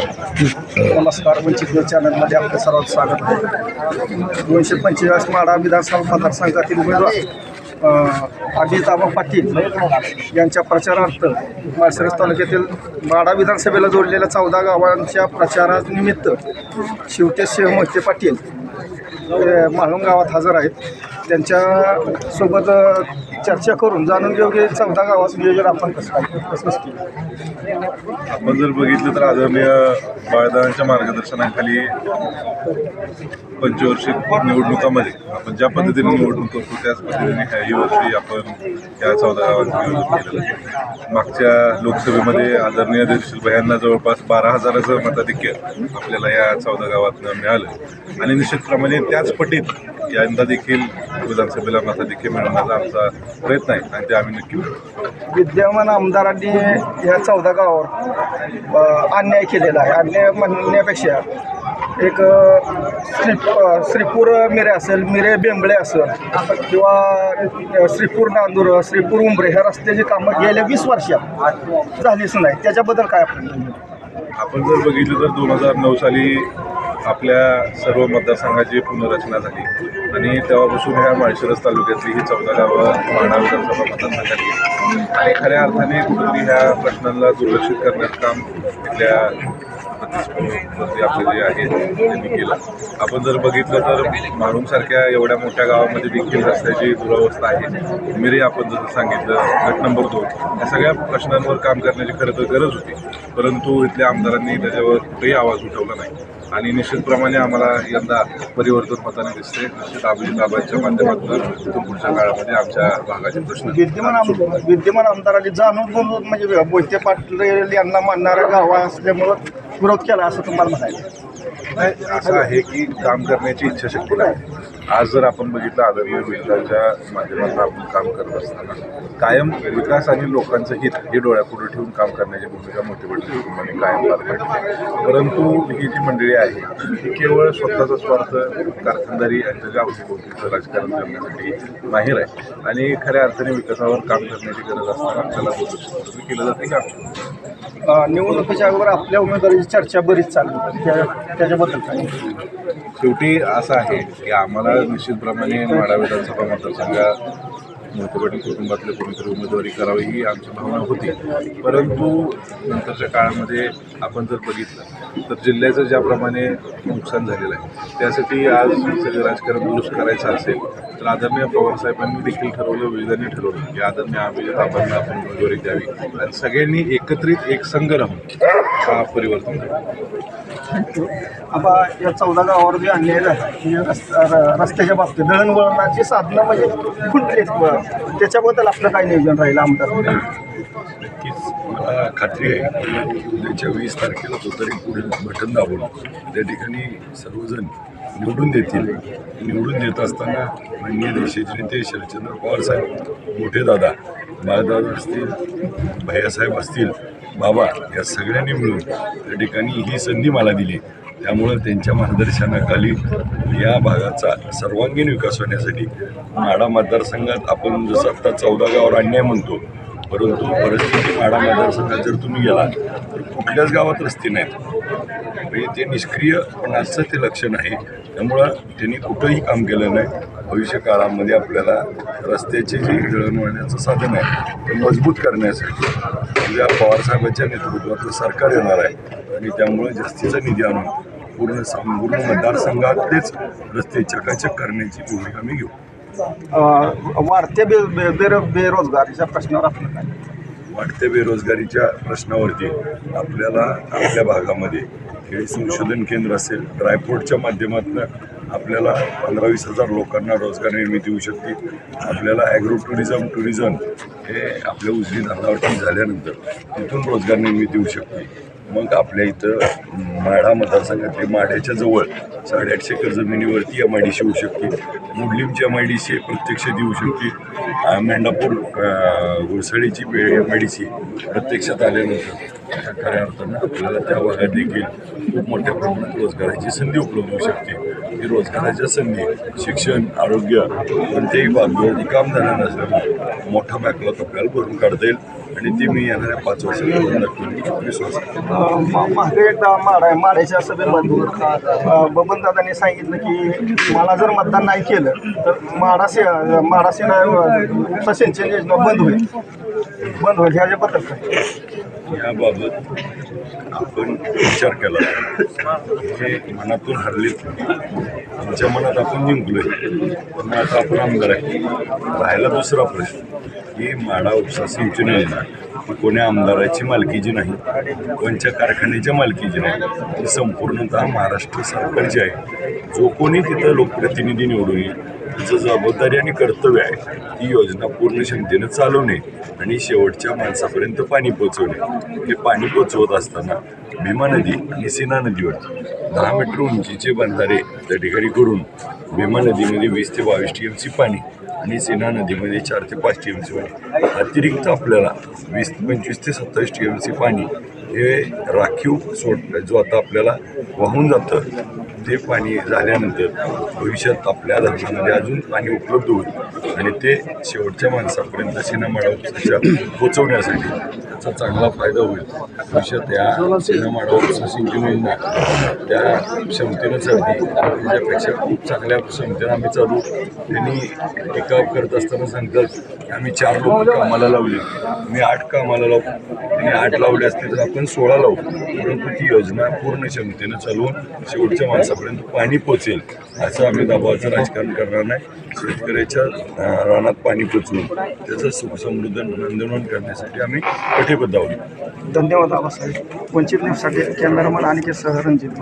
नमस्कार वंचित न्यूज चॅनलमध्ये आपलं सर्वांचं स्वागत आहे. दोनशे पंचेचाळीस माडा विधानसभा मतदारसंघातील उमेदवार अजिताबा पाटील यांच्या प्रचारार्थ माळशिरस तालुक्यातील माडा विधानसभेला जोडलेल्या चौदा गावांच्या प्रचारानिमित्त शिवटे सिंह मोहिते पाटील हे गावात हजर आहेत. त्यांच्यासोबत चर्चा करून जाणून घेऊ की चौदा गावाचं नियोजन आपण कसं कसं केलं आपण जर बघितलं तर आदरणीय बाळदानाच्या मार्गदर्शनाखाली पंचवार्षिक निवडणुकामध्ये आपण ज्या पद्धतीने निवडणूक करतो त्याच पद्धतीने ह्याही वर्षी आपण या चौदा गावांचं केलेलं मागच्या लोकसभेमध्ये आदरणीय देशील भयांना जवळपास बारा हजाराचं मताधिक्य आपल्याला या चौदा गावातनं मिळालं. आणि निश्चितप्रमाणे त्याच पटीत यंदा देखील विधानसभेला मताधिक्य मिळवण्याचा आमचा प्रयत्न आहे आणि ते आम्ही नक्की. विद्यमान आमदारांनी या चौदा गावावर अन्याय केलेला आहे अन्याय म्हणण्यापेक्षा एक श्री श्रीपूर मिरे असेल मिरे बेंबळे असेल किंवा श्रीपूर नांदूर श्रीपूर उंबरे ह्या रस्त्याची कामं गेल्या वीस वर्षात झालीच नाही त्याच्याबद्दल काय आपण आपण जर बघितलं तर दोन हजार नऊ साली आपल्या सर्व मतदारसंघाची पुनर्रचना झाली. आणि तेव्हापासून ह्या माळशिरस तालुक्यातली ही चौदा गावं माढा विधानसभा मतदारसंघातली. आणि खऱ्या अर्थाने कुठेतरी ह्या प्रश्नांना दुर्लक्षित करण्याचं काम इथल्या प्रतिस्पर्धी आपले जे आहेत त्यांनी केलं. आपण जर बघितलं तर मारूमसारख्या एवढ्या मोठ्या गावामध्ये देखील रस्त्याची दुरावस्था आहे. मिरे आपण जसं सांगितलं गट नंबर दोन या सगळ्या प्रश्नांवर काम करण्याची खरं तर गरज होती. परंतु इथल्या आमदारांनी त्याच्यावर कुठेही आवाज उठवला नाही. आणि निश्चितप्रमाणे आम्हाला यंदा परिवर्तन होताना दिसते निश्चित अभिजिताबाईच्या माध्यमातून पुढच्या काळामध्ये आमच्या भागाचे प्रश्न विद्यमान विद्यमान आमदारांनी जाणून म्हणजे मोहिते पाटील यांना मानणाऱ्या गावा असल्यामुळं विरोध केला असं तुम्हाला म्हणायचं नाही, असं आहे की काम करण्याची इच्छाशक्ती नाही. आज जर आपण बघितलं आदरणीय विकासाच्या माध्यमातून आपण काम करत असताना कायम विकास आणि लोकांचं हित हे डोळ्यापुढे ठेवून काम करण्याची भूमिका मोठी पडली कुटुंबाने कायम पार पाडली परंतु ही जी मंडळी आहे ही केवळ स्वतःचा स्वार्थ कारखानदारी आणि त्याच्या अवतीभोवतीचं राजकारण करण्यासाठी माहीर आहे. आणि खऱ्या अर्थाने विकासावर काम करण्याची गरज असताना त्याला दुर्लक्ष केलं जाते का? निवडणुकीच्या अगोदर आपल्या उमेदवारीची चर्चा बरीच चालली त्याच्या त्याच्याबद्दल काय शेवटी असं आहे की आम्हाला निश्चितप्रमाणे माडा विधानसभा मतदारसंघात मोठे कुटुंबातले कोणीतरी उमेदवारी करावी ही आमची भावना होती. परंतु नंतरच्या काळामध्ये आपण जर बघितलं तर जिल्ह्याचं ज्याप्रमाणे नुकसान झालेलं आहे त्यासाठी आज सगळं राजकारण दुरुस्त करायचं असेल तर आदरणीय पवारसाहेबांनी देखील ठरवलं विविधांनी ठरवलं की आदरणीय अभिजित आबांना आपण उमेदवारी द्यावी. आणि सगळ्यांनी एकत्रित एक संघ राहून हा परिवर्तन थँक्यू आता या चौदा गावावर जे अन्याय झाला म्हणजे रस्ता र- रस्त्याच्या बाबतीत दळणवळणाची साधनं म्हणजे कुठली त्याच्याबद्दल आपलं काय नियोजन राहील आमदार? नक्कीच. मला खात्री आहे उद्याच्या वीस तारखेला तो तरी पुढे बटन दाबून त्या ठिकाणी सर्वजण निवडून देतील. निवडून देत असताना माननीय देशाचे नेते शरदचंद्र पवार साहेब मोठे दादा बाळदादा असतील भैयासाहेब असतील बाबा या सगळ्यांनी मिळून त्या ठिकाणी ही संधी मला दिली. त्यामुळं त्यांच्या मार्गदर्शनाखाली या भागाचा सर्वांगीण विकास होण्यासाठी माडा मतदारसंघात आपण जसं आत्ता चौदा गावावर अन्याय म्हणतो परंतु परिस्थिती माडा मतदारसंघात जर तुम्ही गेला तर कुठल्याच गावात रस्ते नाहीत. म्हणजे ते निष्क्रिय पण असं ते लक्षण आहे त्यामुळं त्यांनी कुठंही काम केलं नाही. भविष्य काळामध्ये आपल्याला रस्त्याचे जे दळणवळण्याचं साधन आहे ते मजबूत करण्यासाठी उद्या पवारसाहेबांच्या नेतृत्वातलं सरकार येणार आहे आणि त्यामुळे जास्तीचा निधी आणून पूर्ण संपूर्ण मतदारसंघातलेच रस्ते चकाचक करण्याची भूमिका मी घेऊ. वाढत्या बे बे- बेरो बेरोजगारीच्या प्रश्नावर आपलं काय? वाढत्या बेरोजगारीच्या प्रश्नावरती आपल्याला आपल्या भागामध्ये हे संशोधन केंद्र असेल ड्रायपोर्टच्या माध्यमातून आपल्याला पंधरा वीस हजार लोकांना रोजगार निर्मिती होऊ शकते. आपल्याला ॲग्रो टुरिझम टुरिझम हे आपल्या उजवी धरणावरती झाल्यानंतर तिथून रोजगार निर्मिती होऊ शकते. मग आपल्या इथं माढा मतदारसंघातले माढ्याच्या जवळ साडेआठशे एकर जमिनीवरती एम आय डी सी होऊ शकते. मुडलिमची एम आय डी सी प्रत्यक्ष येऊ शकते. मेंढापूर अ, एम आय डी सी प्रत्यक्षात आल्यानंतर खऱ्या अर्थानं आपल्याला त्या भागात देखील खूप मोठ्या प्रमाणात रोजगाराची संधी उपलब्ध होऊ शकते. की रोजगाराच्या संधी शिक्षण आरोग्य कोणत्याही बाबतीत काम झालं नसल्यामुळे मोठा बॅकलॉग आपल्याला भरून काढता येईल आणि ते मी येणाऱ्या पाच वर्षात सभेमध्ये अं, बबनदादांनी सांगितलं की मला जर मतदान नाही केलं तर माडा से माडा सेना उपसा सिंचन योजना बंद होईल. बंद होईल ह्याच्याबद्दल याबाबत आपण विचार केला. हे मनातून हरले आमच्या मनात आपण जिंकलोय. पण आता आपण आमदार आहे. राहिला दुसरा प्रश्न. की माडा उपसा सिंचन योजना. ही कोण्या आमदाराची मालकीची नाही कोणत्या कारखान्याच्या मालकीची नाही. ती संपूर्णतः महाराष्ट्र सरकारची आहे. जो कोणी तिथं लोकप्रतिनिधी निवडून येईल तिचं जबाबदारी आणि कर्तव्य आहे. ती योजना पूर्ण क्षमतेनं चालवणे आणि शेवटच्या माणसापर्यंत पाणी पोचवणे. हे पाणी पोचवत असताना भीमा नदी आणि सीना नदीवर दहा मीटर उंचीचे बंधारे त्या ठिकाणी करून भीमा नदीमध्ये वीस ते बावीस टी एम सी पाणी आणि सेना नदीमध्ये चार ते पाच टी एम सी पाणी. अतिरिक्त आपल्याला वीस पंचवीस ते सत्तावीस टी एम सी पाणी हे राखीव सोड जो आता आपल्याला वाहून जातं ते पाणी झाल्यानंतर भविष्यात आपल्या धरणामध्ये अजून पाणी उपलब्ध होईल. आणि ते शेवटच्या माणसापर्यंत सिनेमाडा उपसाच्या पोचवण्यासाठी त्याचा चांगला फायदा होईल. भविष्यात या सिनेमाडा उपसा सिंचन योजना त्या क्षमतेनं चालते त्याच्यापेक्षा खूप चांगल्या क्षमतेनं आम्ही चालू. त्यांनी टीका करत असताना सांगतात आम्ही चार लोक कामाला लावले. मी आठ कामाला लावू त्यांनी आठ लावले असते तर आपण सोळा लावू परंतु ती योजना पूर्ण क्षमतेनं चालवून शेवटच्या माणसापर्यंत पाणी पोचेल असं आम्ही दाबावाचं राजकारण करणार नाही. शेतकऱ्याच्या रानात पाणी पोचवून त्याचं सुखसमृद्ध नंदनवन करण्यासाठी आम्ही कटिबद्ध आहोत. धन्यवाद आबासाहेब. वंचित न्यूजसाठी कॅमेरामन आणि सह रणजित